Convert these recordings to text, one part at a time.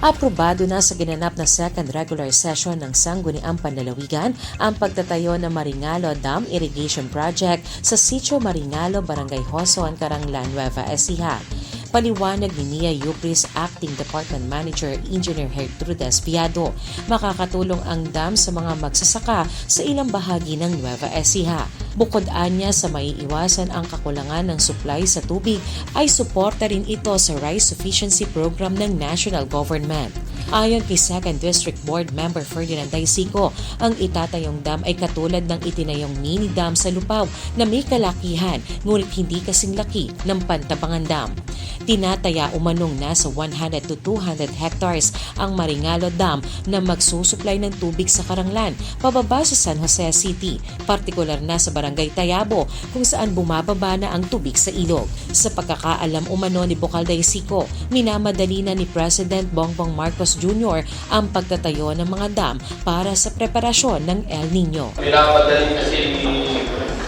Aprobado na sa ginanap na second regular session ng Sangguniang Panlalawigan ang pagtatayo ng Maringalo Dam Irrigation Project sa Sitio Maringalo, Barangay Hoson, Karanglan, Nueva Ecija. Paliwanag ni Nia Yupris Acting Department Manager Engineer Gertrudes Viado, makakatulong ang dam sa mga magsasaka sa ilang bahagi ng Nueva Ecija. Bukod anya sa maiiwasan ang kakulangan ng supply sa tubig, ay suporta rin ito sa Rice Sufficiency Program ng National Government. Ayon kay 2nd District Board Member Ferdinand Daisico, ang itatayong dam ay katulad ng itinayong mini dam sa Lupaw na may kalakihan ngunit hindi kasing laki ng Pantabangan Dam. Tinataya umanong nasa 100 to 200 hectares ang Maringalo Dam na magsusuplay ng tubig sa Karanglan pababa sa San Jose City, partikular na sa Barangay Tayabo kung saan bumababa na ang tubig sa ilog. Sa pagkakaalam umano ni Bocalday Sico, minamadali na ni President Bongbong Marcos Jr. ang pagtatayo ng mga dam para sa preparasyon ng El Nino. Pinapadali kasi ni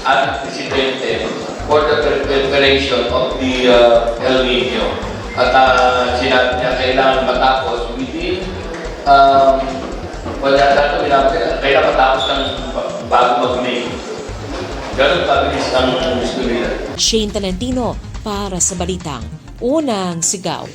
ang Presidente for the pre- preparation of the uh, El Nino. At uh, sinabi niya kailangan matapos within um, wala dato kailangan Ganun kabilis ang gusto nila. Shane Talentino para sa Balitang Unang Sigaw.